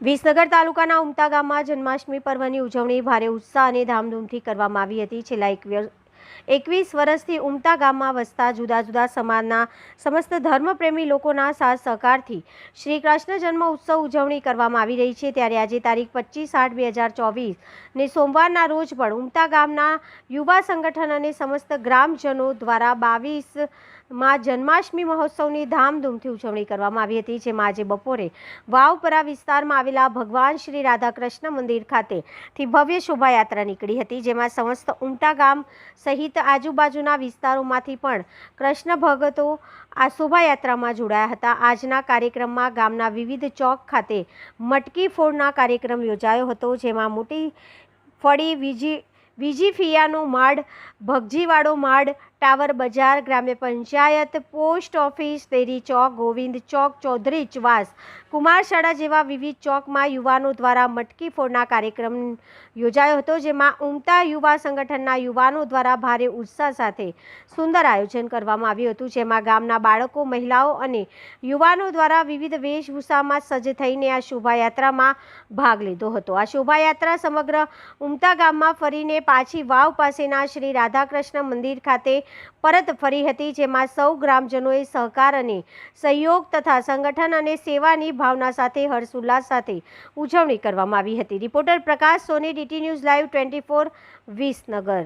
વિસનગર તાલુકાના ઉમતા ગામમાં જન્માષ્ટમી પર્વની ઉજવણી ભારે ઉત્સાહ અને ધામધૂમથી કરવામાં આવી હતી. છેલ્લા એક એકવીસ વર્ષથી ઉમતા ગામમાં વસતા જુદા જુદા સમાજના સમસ્ત ધર્મપ્રેમી લોકોના સાથ સહકારથી શ્રી કૃષ્ણ જન્મ ઉત્સવ ઉજવણી કરવામાં આવી રહી છે. ત્યારે આજે તારીખ પચીસ આઠ બે હજાર ચોવીસ ને સોમવારના રોજ પણ ઉમતા ગામના યુવા સંગઠન અને સમસ્ત ગ્રામજનો દ્વારા બાવીસ માં જન્માષ્ટમી મહોત્સવની ધામધૂમથી ઉજવણી કરવામાં આવી હતી, જેમાં આજે બપોરે વાવપરા વિસ્તારમાં આવેલા ભગવાન શ્રી રાધાકૃષ્ણ મંદિર ખાતેથી ભવ્ય શોભાયાત્રા નીકળી હતી, જેમાં સમસ્ત ઉમટા ગામ સહિત આજુબાજુના વિસ્તારોમાંથી પણ કૃષ્ણ ભગતો આ શોભાયાત્રામાં જોડાયા હતા. આજના કાર્યક્રમમાં ગામના વિવિધ ચોક ખાતે મટકી ફોડના કાર્યક્રમ યોજાયો હતો, જેમાં મોટી ફળી, વીજી વીજી ફિયાનું માળ ભગજીવાડો માળ, ટાવર બજાર, ગ્રામ્ય પંચાયત, પોસ્ટ ઓફિસ, તેરી ચોક, ગોવિંદ ચોક, ચૌધરી ચવાસ. કુમારશાળા જેવા વિવિધ ચોકમાં યુવાનો દ્વારા મટકી ફોડના કાર્યક્રમ યોજાયો હતો, જેમાં ઉમતા યુવા સંગઠનના યુવાનો દ્વારા ભારે ઉત્સાહ સાથે સુંદર આયોજન કરવામાં આવ્યું હતું, જેમાં ગામના બાળકો, મહિલાઓ અને યુવાનો દ્વારા વિવિધ વેશભૂષામાં સજ્જ થઈને આ શોભાયાત્રામાં ભાગ લીધો હતો. આ શોભાયાત્રા સમગ્ર ઉમતા ગામમાં ફરીને પાછી વાવ પાસેના શ્રી રાધાકૃષ્ણ મંદિર ખાતે પરત ફરી હતી, જેમાં સૌ ગ્રામજનોએ સહકાર અને સહયોગ તથા સંગઠન અને સેવાની ભાવના સાથે હર્ષોલ્લાસ સાથે ઉજવણી કરવામાં આવી હતી. Reporter Prakash Soni, DT news live twenty four, Visnagar.